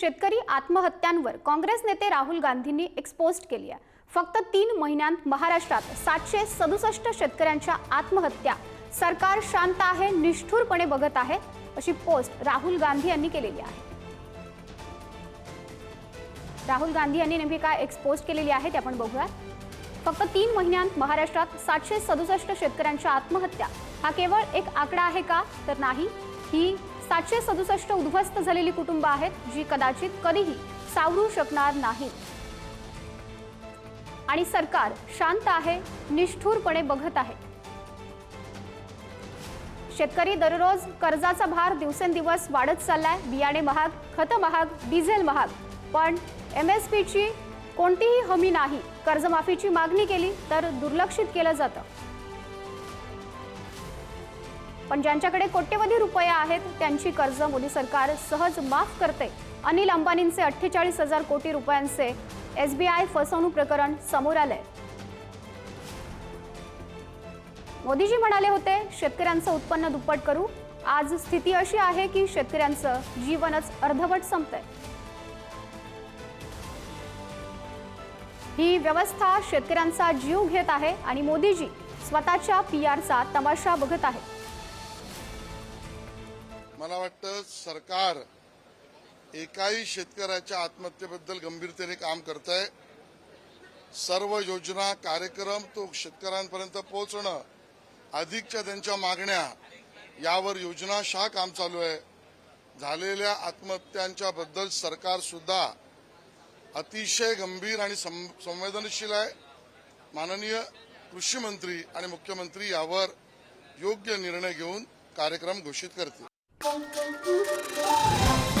शेतकरी आत्महत्यांवर काँग्रेस नेते राहुल गांधींनी एक्सपोस्ट केली आहे. फक्त तीन महिन्यांत महाराष्ट्रात सातशे सदुसष्ट शेतकऱ्यांच्या आत्महत्या. सरकार शांत आहे निष्ठुरपणे बघत आहे अशी पोस्ट राहुल गांधी यांनी केलेली आहे. राहुल गांधी यांनी नेमकी काय एक्सपोस्ट केलेली आहे ते आपण बघूयात. फक्त तीन महिन्यांत महाराष्ट्रात सातशे सदुसष्ट शेतकऱ्यांच्या आत्महत्या. हा केवळ एक आकडा आहे का? तर नाही. ही सातशे सदुसष्ट उद्ध्वस्त झालेली कुटुंब आहेत जी कदाचित कधीही सावरू शकणार नाही आणि सरकार शांत आहे निष्ठुरपणे बघत आहे. शेतकरी दररोज कर्जाचा भार दिवसेंदिवस वाढत चाललाय. बियाणे महाग खतं महाग डिझेल महाग. पण एम एस पीची कोणतीही हमी नाही. कर्जमाफीची मागणी केली तर दुर्लक्षित केलं जातं. पण ज्यांच्याकडे कोट्यवधी रुपये आहेत त्यांची कर्ज मोदी सरकार सहज माफ करते. अनिल अंबानींचे अठ्ठेचाळीस हजार कोटी रुपयांचे एस बी आय फसवणूक प्रकरण समोर आलंय. मोदीजी म्हणाले होते शेतकऱ्यांचं उत्पन्न दुप्पट करू. आज स्थिती अशी आहे की शेतकऱ्यांचं जीवनच अर्धवट संपतंय. ही व्यवस्था शेतकऱ्यांचा जीव घेत आहे आणि मोदीजी स्वतःच्या पी आरचा तमाशा बघत आहेत. मला वाटतं सरकार एकाही शेतकऱ्याच्या आत्महत्येबद्दल गंभीरतेने काम करत आहे सर्व योजना कार्यक्रम तो शेतकऱ्यांपर्यंत पोहोचणं अधिकच्या त्यांच्या मागण्या यावर योजनाशहा काम चालू आहे. झालेल्या आत्महत्यांच्या बद्दल सरकार सुद्धा अतिशय गंभीर आणि सं- संवेदनशील आहे. माननीय कृषी मंत्री आणि मुख्यमंत्री यावर योग्य निर्णय घेऊन कार्यक्रम घोषित करतील. Thank you.